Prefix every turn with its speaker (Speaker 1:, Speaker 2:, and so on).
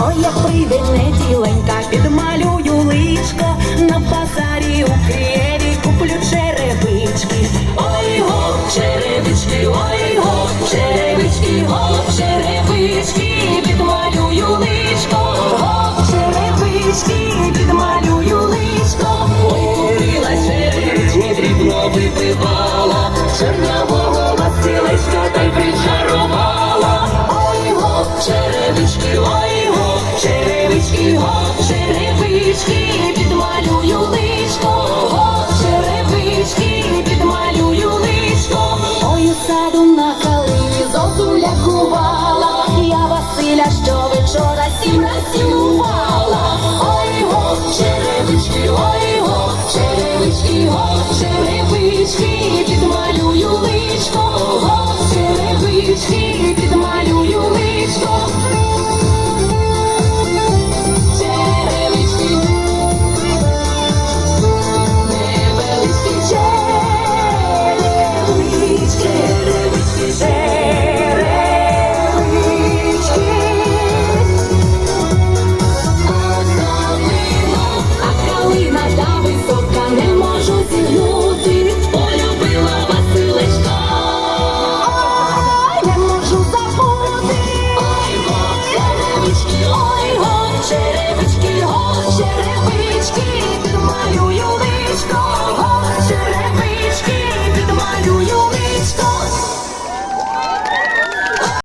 Speaker 1: Ой, як прийде неділенька, підмалюю личко, на базарі у Києві куплю черевички.
Speaker 2: Ой, гоп, черевички, ой, гоп, черевички, гоп, черевички, дрібно випивала, чорнявого Василечка та й причарувала. Ой, го черевички, черевички, It's gone.